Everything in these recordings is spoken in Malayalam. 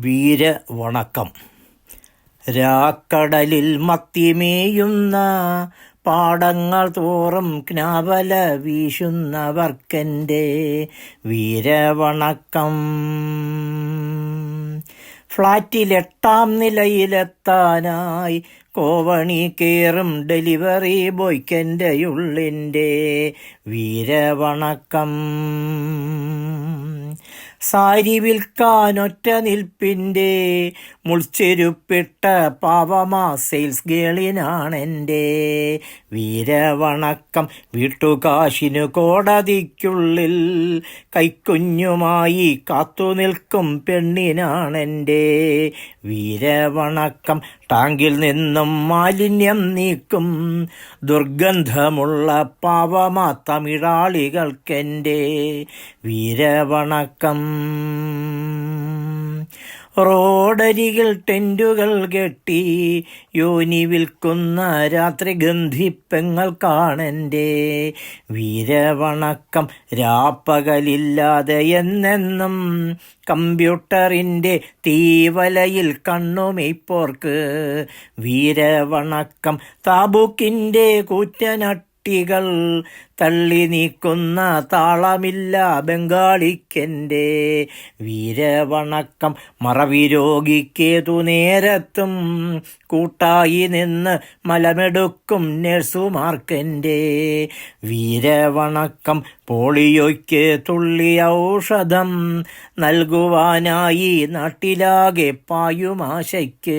വീരവണക്കം. രാക്കടലിൽ മത്തിമേയുന്ന പാടങ്ങൾ തോറും ജ്ഞാപല വീശുന്നവർക്കെന്റെ വീരവണക്കം. ഫ്ളാറ്റിൽ എട്ടാം നിലയിലെത്താനായി കോവണി കേറും ഡെലിവറി ബോയ്ക്കെന്റെ ഉള്ളിന്റെ വീരവണക്കം. സാരി വിൽക്കാനൊറ്റ നിൽപ്പിന്റെ മുൾച്ചെരുപ്പിട്ട പാവമാ സെയിൽസ് ഗേളിനാണെന്റെ വീരവണക്കം വീട്ടുകാശിനു കോടതിക്കുള്ളിൽ കൈക്കുഞ്ഞുമായി കാത്തു നിൽക്കും പെണ്ണിനാണെന്റെ വീരവണക്കം ടാങ്കിൽ നിന്നും മാലിന്യം നീക്കും. ദുർഗന്ധമുള്ള പാവമ തമിഴാളികൾക്കെന്റെ വീരവണക്കം. റോഡരികിൽ ടെന്റുകൾ കെട്ടി യോനി വിൽക്കുന്ന രാത്രി ഗന്ധിപ്പങ്ങൾ കാണന്റെ വീരവണക്കം രാപ്പകലില്ലാതെ എന്നെന്നും കമ്പ്യൂട്ടറിന്റെ തീവലയിൽ കണ്ണുമെയ്പ്പോർക്ക് വീരവണക്കം താബൂക്കിന്റെ കൂറ്റനട്ടികൾ തള്ളി നീക്കുന്ന താളമില്ല ബംഗാളിക്കെന്റെ വീരവണക്കം. മറവിരോഗിക്കേതു നേരത്തും കൂട്ടായി നിന്ന് മലമെടുക്കും നഴ്സുമാർക്കെന്റെ വീരവണക്കം. പോളിയോയ്ക്ക് തുള്ളി ഔഷധം നൽകുവാനായി നാട്ടിലാകെ പായുമാശയ്ക്ക്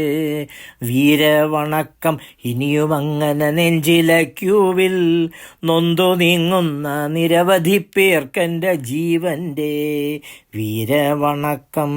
വീരവണക്കം. ഇനിയുമങ്ങനെ നെഞ്ചില ക്യൂവിൽ നൊന്തു നീങ്ങുന്ന നിരവധി പേർക്കെന്റെ ജീവന്റെ വീരവണക്കം.